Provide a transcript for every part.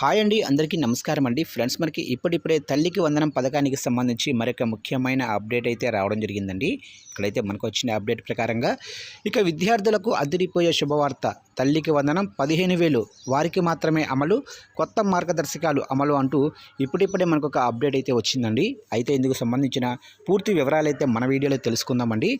Hi అండి అందరికీ నమస్కారం అండి. ఫ్రెండ్స్ మనకి ఇప్పుడిప్పుడే తల్లికి వందనం పథకానికి సంబంధించి మరొక ముఖ్యమైన అప్డేట్ అయితే రావడం జరిగిందండి. ఇక్కడైతే మనకు వచ్చిన అప్డేట్ ప్రకారంగా ఇక విద్యార్థులకు అదిరిపోయే శుభవార్త తల్లికి వందనం పదిహేను వేలు వారికి మాత్రమే అమలు కొత్త మార్గదర్శకాలు అమలు అంటూ ఇప్పుడిప్పుడే మనకు ఒక అప్డేట్ అయితే వచ్చిందండి. అయితే ఇందుకు సంబంధించిన పూర్తి వివరాలు అయితే మన వీడియోలో తెలుసుకుందామండి.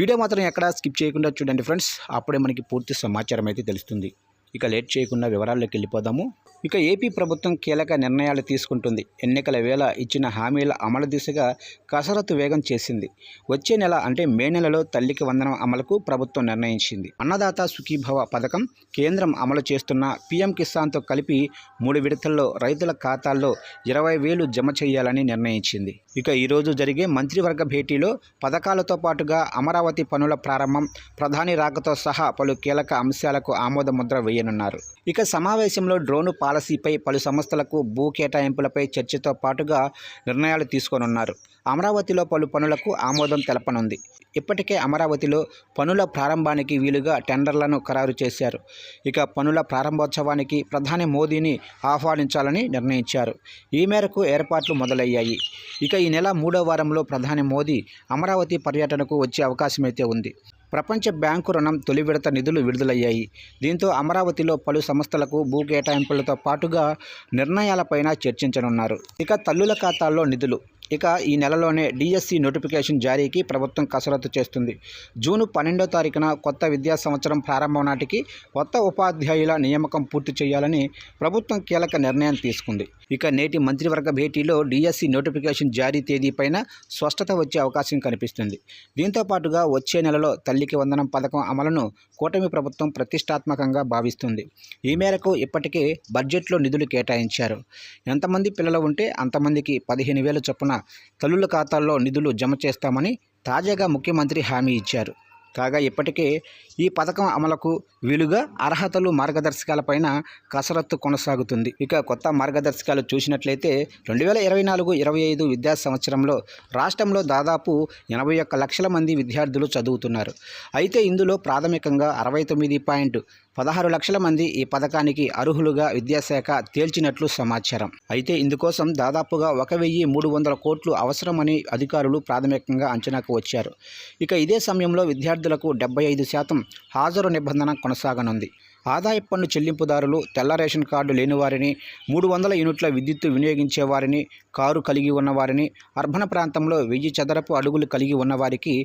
వీడియో మాత్రం ఎక్కడ స్కిప్ చేయకుండా చూడండి ఫ్రెండ్స్. అప్పుడే మనకి పూర్తి సమాచారం అయితే తెలుస్తుంది. ఇక లేట్ చేయకుండా వివరాల్లోకి వెళ్ళిపోదాము. ఇక ఏపీ ప్రభుత్వం కీలక నిర్ణయాలు తీసుకుంటుంది. ఎన్నికల వేళ ఇచ్చిన హామీల అమలు దిశగా కసరత్తు వేగం చేసింది. వచ్చే నెల అంటే మే నెలలో తల్లికి వందనం అమలుకు ప్రభుత్వం నిర్ణయించింది. అన్నదాత సుఖీభవ పథకం కేంద్రం అమలు చేస్తున్న పీఎం కిసాన్తో కలిపి మూడు విడతల్లో రైతుల ఖాతాల్లో ఇరవై వేలు జమ చేయాలని నిర్ణయించింది. ఇక ఈరోజు జరిగే మంత్రివర్గ భేటీలో పథకాలతో పాటుగా అమరావతి పనుల ప్రారంభం ప్రధాని రాకతో సహా పలు కీలక అంశాలకు ఆమోద ముద్ర వేయనున్నారు ఇక సమావేశంలో డ్రోను పాలసీపై పలు సంస్థలకు భూ కేటాయింపులపై చర్చతో పాటుగా నిర్ణయాలు తీసుకోనున్నారు. అమరావతిలో పలు పనులకు ఆమోదం తెలపనుంది. ఇప్పటికే అమరావతిలో పనుల ప్రారంభానికి వీలుగా టెండర్లను ఖరారు చేశారు. ఇక పనుల ప్రారంభోత్సవానికి ప్రధాని మోదీని ఆహ్వానించాలని నిర్ణయించారు. ఈ మేరకు ఏర్పాట్లు మొదలయ్యాయి. ఇక ఈ నెల మూడో వారంలో ప్రధాని మోదీ అమరావతి పర్యటనకు వచ్చే అవకాశమైతే ఉంది. ప్రపంచ బ్యాంకు రుణం తొలి విడత నిధులు విడుదలయ్యాయి. దీంతో అమరావతిలో పలు సంస్థలకు భూ కేటాయింపులతో పాటుగా నిర్ణయాలపైన చర్చించనున్నారు. ఇక తల్లుల ఖాతాల్లో నిధులు. ఇక ఈ నెలలోనే డిఎస్సి నోటిఫికేషన్ జారీకి ప్రభుత్వం కసరత్తు చేస్తుంది. జూన్ పన్నెండో తారీఖున కొత్త విద్యా సంవత్సరం ప్రారంభం నాటికి కొత్త ఉపాధ్యాయుల నియామకం పూర్తి చేయాలని ప్రభుత్వం కీలక నిర్ణయం తీసుకుంది. ఇక నేటి మంత్రివర్గ భేటీలో డిఎస్సి నోటిఫికేషన్ జారీ తేదీపైన స్పష్టత వచ్చే అవకాశం కనిపిస్తుంది. దీంతో పాటుగా వచ్చే నెలలో తల్లికి వందనం పథకం అమలును కూటమి ప్రభుత్వం ప్రతిష్టాత్మకంగా భావిస్తుంది. ఈ మేరకు ఇప్పటికే బడ్జెట్లో నిధులు కేటాయించారు. ఎంతమంది పిల్లలు ఉంటే అంతమందికి పదిహేను వేల చొప్పున తల్లుల ఖాతాల్లో నిధులు జమ చేస్తామని తాజాగా ముఖ్యమంత్రి హామీ ఇచ్చారు. కాగా ఇప్పటికే ఈ పథకం అమలుకు వీలుగా అర్హతలు మార్గదర్శకాలపైన కసరత్తు కొనసాగుతుంది. ఇక కొత్త మార్గదర్శకాలు చూసినట్లయితే రెండు వేల ఇరవై నాలుగు ఇరవై ఐదు విద్యా సంవత్సరంలో రాష్ట్రంలో దాదాపు ఎనభై ఒక్క లక్షల మంది విద్యార్థులు చదువుతున్నారు. అయితే ఇందులో ప్రాథమికంగా అరవై తొమ్మిది పాయింట్ పదహారు లక్షల మంది ఈ పథకానికి అర్హులుగా విద్యాశాఖ తేల్చినట్లు సమాచారం. అయితే ఇందుకోసం దాదాపుగా ఒక వెయ్యి మూడు వందల కోట్లు అవసరమని అధికారులు ప్రాథమికంగా అంచనాకు వచ్చారు. ఇక ఇదే సమయంలో విద్యార్థులకు డెబ్బై ఐదు శాతం హాజరు నిబంధన కొనసాగనుంది. ఆదాయ పన్ను చెల్లింపుదారులు తెల్ల రేషన్ కార్డు లేని వారిని మూడు వందల యూనిట్ల విద్యుత్తు వినియోగించే వారిని కారు కలిగి ఉన్నవారిని అర్బన ప్రాంతంలో వెయ్యి చదరపు అడుగులు కలిగి ఉన్నవారికి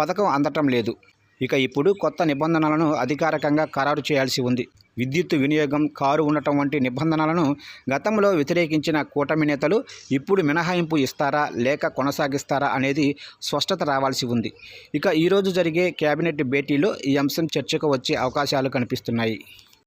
పథకం అందటం లేదు. ఇక ఇప్పుడు కొత్త నిబంధనలను అధికారికంగా ఖరారు చేయాల్సి ఉంది. విద్యుత్ వినియోగం కారు ఉండటం వంటి నిబంధనలను గతంలో వ్యతిరేకించిన కూటమి నేతలు ఇప్పుడు మినహాయింపు ఇస్తారా లేక కొనసాగిస్తారా అనేది స్పష్టత రావాల్సి ఉంది. ఇక ఈరోజు జరిగే కేబినెట్ భేటీలో ఈ అంశం చర్చకు వచ్చే అవకాశాలు కనిపిస్తున్నాయి.